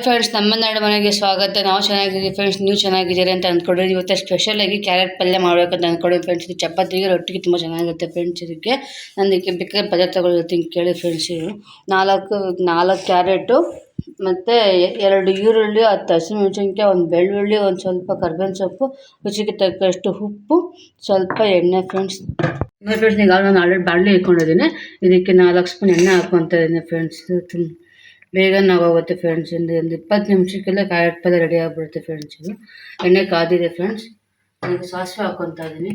Friends ನಮ್ಮ ನಾಡು ಮನೆಗೆ ಸ್ವಾಗತ. ನಾವು ಚೆನ್ನಾಗಿದ್ದೀವಿ ಫ್ರೆಂಡ್ಸ್ ನೀವು ಚೆನ್ನಾಗಿದ್ದೀರಿ ಅಂತ ಅಂದ್ಕೊಂಡಿದ್ದೀವಿ. ಇವತ್ತು ಸ್ಪೆಷಲಾಗಿ ಕ್ಯಾರೆಟ್ ಪಲ್ಯ ಮಾಡಬೇಕಂತ ಅಂದ್ಕೊಂಡಿದ್ವಿ ಫ್ರೆಂಡ್ಸ್ ಇದು ಚಪಾತಿಗೆ ರೊಟ್ಟಿಗೆ ತುಂಬ ಚೆನ್ನಾಗಿರುತ್ತೆ ಫ್ರೆಂಡ್ಸ್ ಇದಕ್ಕೆ. ನನಗೆ ಬೇಕಾದ ಪದಾರ್ಥಗಳು ಹೇಳ್ತೀನಿ ಕೇಳಿ ಫ್ರೆಂಡ್ಸ್ ನಾಲ್ಕು ನಾಲ್ಕು ಕ್ಯಾರೆಟು ಮತ್ತು ಎರಡು ಈರುಳ್ಳಿ, ಹತ್ತು ಹಸಿಮೆಣಸಿನ್ಕಾಯಿ, ಒಂದು ಬೆಳ್ಳುಳ್ಳಿ, ಒಂದು ಸ್ವಲ್ಪ ಕರ್ಬೇವಿನ ಸೊಪ್ಪು, ರುಚಿಗೆ ತಕ್ಕಷ್ಟು ಉಪ್ಪು, ಸ್ವಲ್ಪ ಎಣ್ಣೆ ಫ್ರೆಂಡ್ಸ್ ಫ್ರೆಂಡ್ಸ್ ಈಗ ನಾನು ಆಲ್ರೆಡಿ ಬಾಣಲೆ ಇಟ್ಕೊಂಡಿದ್ದೀನಿ ಇದಕ್ಕೆ ನಾಲ್ಕು ಸ್ಪೂನ್ ಎಣ್ಣೆ ಹಾಕ್ಕೊತಾ ಇದ್ದೀನಿ ಫ್ರೆಂಡ್ಸ್ ತುಂಬ ಬೇಗನೆ ನಾವಾಗುತ್ತೆ ಫ್ರೆಂಡ್ಸ್ ಒಂದು ಒಂದು ಇಪ್ಪತ್ತು ನಿಮಿಷಕ್ಕೆಲ್ಲ ಕಾಯಿ ಪಲ್ಯ ರೆಡಿ ಆಗಿಬಿಡುತ್ತೆ ಫ್ರೆಂಡ್ಸ್ ಇದು. ಎಣ್ಣೆ ಕಾದಿದೆ ಫ್ರೆಂಡ್ಸ್ ಈಗ ಸಾಸಿವೆ ಹಾಕ್ಕೊತಾ ಇದ್ದೀನಿ.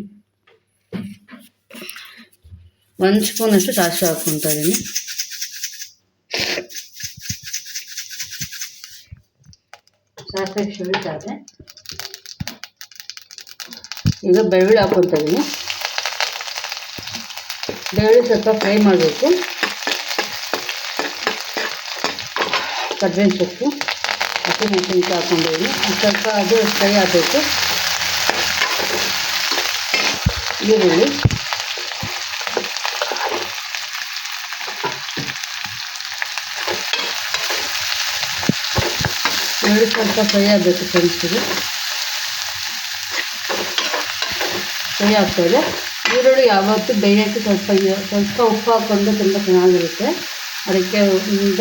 ಒಂದು ಸ್ಪೂನಷ್ಟು ಸಾಸಿವೆ ಹಾಕ್ಕೊತಾ ಇದ್ದೀನಿ. ಸಾಸಿವೆ ಸುಳಿತಾ ಇದೆ ಈಗ ಬೆಳ್ಳುಳ್ಳಿ ಹಾಕ್ಕೊತಾ ಇದ್ದೀನಿ. ಬೆಳ್ಳುಳ್ಳಿ ಸ್ವಲ್ಪ ಫ್ರೈ ಮಾಡಬೇಕು. ಕರ್ಬೇವಿನ ಸೊಪ್ಪು ಹಸಿಮೆಣಸಿನ್ಕಾಯಿ ಹಾಕೊಂಡಿದ್ದೀನಿ ಸ್ವಲ್ಪ ಅದು ಫ್ರೈ ಆಗಬೇಕು ಈರುಳ್ಳಿ ಈರುಳ್ಳಿ ಸ್ವಲ್ಪ ಫ್ರೈ ಆಗಬೇಕು ಫ್ರೆಂಡ್ಸ್ ಇದು ಫ್ರೈ ಆಗ್ತಾಯಿದೆ ಈರುಳ್ಳಿ ಯಾವತ್ತೂ ಬೇಯೋಕ್ಕೆ ಸ್ವಲ್ಪ ಸ್ವಲ್ಪ ಉಪ್ಪು ಹಾಕ್ಕೊಂಡು ತುಂಬ ಚೆನ್ನಾಗಿರುತ್ತೆ ಅದಕ್ಕೆ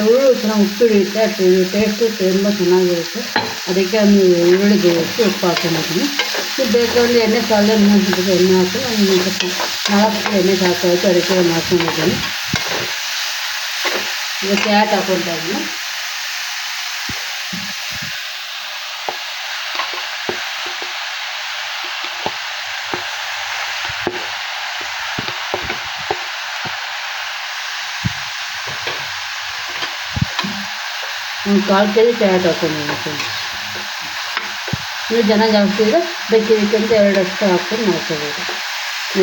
ಹುಳು ಚೆನ್ನಾಗಿ ಉಪ್ಪು ಹಿಡಿಯುತ್ತೆ ಅದು ಟೇಸ್ಟು ತುಂಬ ಚೆನ್ನಾಗಿರುತ್ತೆ. ಅದಕ್ಕೆ ಒಂದು ಈರುಳ್ಳಿ ಬೇಯಿಸಿ ಉಪ್ಪು ಹಾಕೊಂಡಿದ್ದೀನಿ ನೀವು ಬೇಕಾದ್ರೆ ಎಣ್ಣೆ ಸಾಲ ಇನ್ನೊಂದು ಎಣ್ಣೆ ಹಾಕಿ ಸ್ವಲ್ಪ ನಾಲ್ಕು ಎಣ್ಣೆ ಸಾಕಾಯಿತು, ಅದಕ್ಕೆ ಒಂದು ಹಾಕ್ಕೊಂಡಿದ್ದೀನಿ. ಈಗ ಕ್ಯಾಟ್ ಇದ್ದೀನಿ. ಒಂದು ಕಾಲು ಕೆ ಜಿ ಟೊಮೆಟೊ ಫ್ರೆಂಡ್ಸ್ ನೀವು ಜನ ಜಾಸ್ತಿ ಇದ್ದರೆ ಬೇಕಿದ್ದಕ್ಕಿಂತ ಎರಡು ಅಷ್ಟು ಹಾಕ್ಕೊಂಡು ಮಾಡ್ಕೋಬೋದು.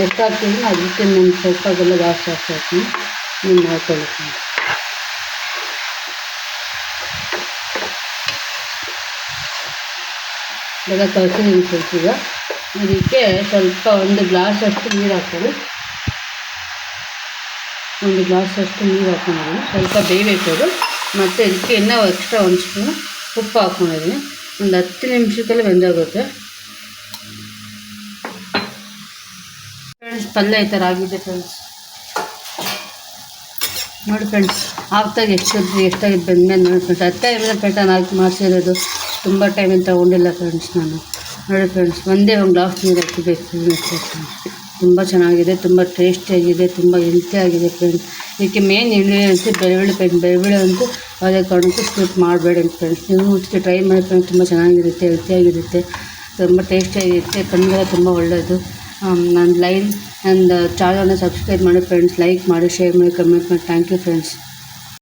ಎಷ್ಟು ಹಾಕ್ತೀನಿ ಅದಕ್ಕೆ ನಾನು ಸ್ವಲ್ಪ ಬೆಲ್ಲ ಜಾಸ್ತಿ ಹಾಕಿ ಹಾಕ್ತೀನಿ ನೀವು ಫ್ರೆಂಡ್ಸ್ ಬೆಲ್ಲ ಕಳ್ಸಿದ್ದೀನಿ ಸ್ವಲ್ಪ ಈಗ. ಇದಕ್ಕೆ ಸ್ವಲ್ಪ ಒಂದು ಗ್ಲಾಸ್ ಅಷ್ಟು ನೀರು ಹಾಕ್ಕೊಳ್ಳಿ ಒಂದು ಗ್ಲಾಸ್ ಅಷ್ಟು ನೀರು ಹಾಕ್ಕೊಂಡಿದ್ದೀನಿ ಸ್ವಲ್ಪ ಬೇಯಬೇಕು ಅದು. ಮತ್ತು ಇದಕ್ಕೆ ಇನ್ನೂ ಎಕ್ಸ್ಟ್ರಾ ಒಂದು ಸ್ಪೂನ್ ಉಪ್ಪು ಹಾಕ್ಕೊಂಡಿದ್ದೀನಿ ಒಂದು ಹತ್ತು ನಿಮಿಷದಲ್ಲಿ ಬೆಂದೋಗುತ್ತೆ. ಫ್ರೆಂಡ್ಸ್ ಪಲ್ಯ ಈ ಥರ ಆಗಿದೆ ಫ್ರೆಂಡ್ಸ್ ನೋಡಿ ಫ್ರೆಂಡ್ಸ್ ಆಗ್ತಾಗ ಎಷ್ಟು ಎಷ್ಟಾಗಿದ್ದು ಬೆಂದ್ಮೇಲೆ ನೋಡಿ ಫ್ರೆಂಡ್ಸ್ ಹತ್ತೆ ಇರೋದು ಪೇಟನ್ ಹಾಕಿ ಮಾಡಿಸಿರೋದು ತುಂಬ ಟೈಮಿಂದ ತೊಗೊಂಡಿಲ್ಲ ಫ್ರೆಂಡ್ಸ್ ನಾನು. ನೋಡಿ ಫ್ರೆಂಡ್ಸ್ ಒಂದೇ ಒಂದು ಗ್ಲಾಸ್ ನೀರು ಹಾಕಿಬೇಕು ಫ್ರೆಂಡ್ಸ್ ತುಂಬ ಚೆನ್ನಾಗಿದೆ, ತುಂಬ ಟೇಸ್ಟಿಯಾಗಿದೆ, ತುಂಬ ಹೆಲ್ತಿಯಾಗಿದೆ ಫ್ರೆಂಡ್ಸ್ ಇದಕ್ಕೆ ಮೇನ್ ಇಂಗ್ರೀಡಿಯೆಂಟ್ಸ್ ಬೆಳ್ಳುಳ್ಳಿ ಫ್ರೆಂಡ್ಸ್ ಬೆಳ್ಳುಳ್ಳಿ ಅಂತೂ ಅದೇ ಕಾರಣಕ್ಕೂ ಸ್ಕಿಪ್ ಮಾಡಬೇಡಿ ಫ್ರೆಂಡ್ಸ್ ನೀವು ಮುಂಚೆ ಟ್ರೈ ಮಾಡಿ ಫ್ರೆಂಡ್ಸ್ ತುಂಬ ಚೆನ್ನಾಗಿರುತ್ತೆ, ಹೆಲ್ತಿಯಾಗಿರುತ್ತೆ, ತುಂಬ ಟೇಸ್ಟಿಯಾಗಿರುತ್ತೆ, ಕಣ್ಣಿಗೆಲ್ಲ ತುಂಬ ಒಳ್ಳೆಯದು ನನ್ನ ಲೈನ್ ನನ್ನ ಚಾನಲ್ನ ಸಬ್ಸ್ಕ್ರೈಬ್ ಮಾಡಿ ಫ್ರೆಂಡ್ಸ್ ಲೈಕ್ ಮಾಡಿ ಶೇರ್ ಮಾಡಿ ಕಮೆಂಟ್ ಮಾಡಿ. Thank you friends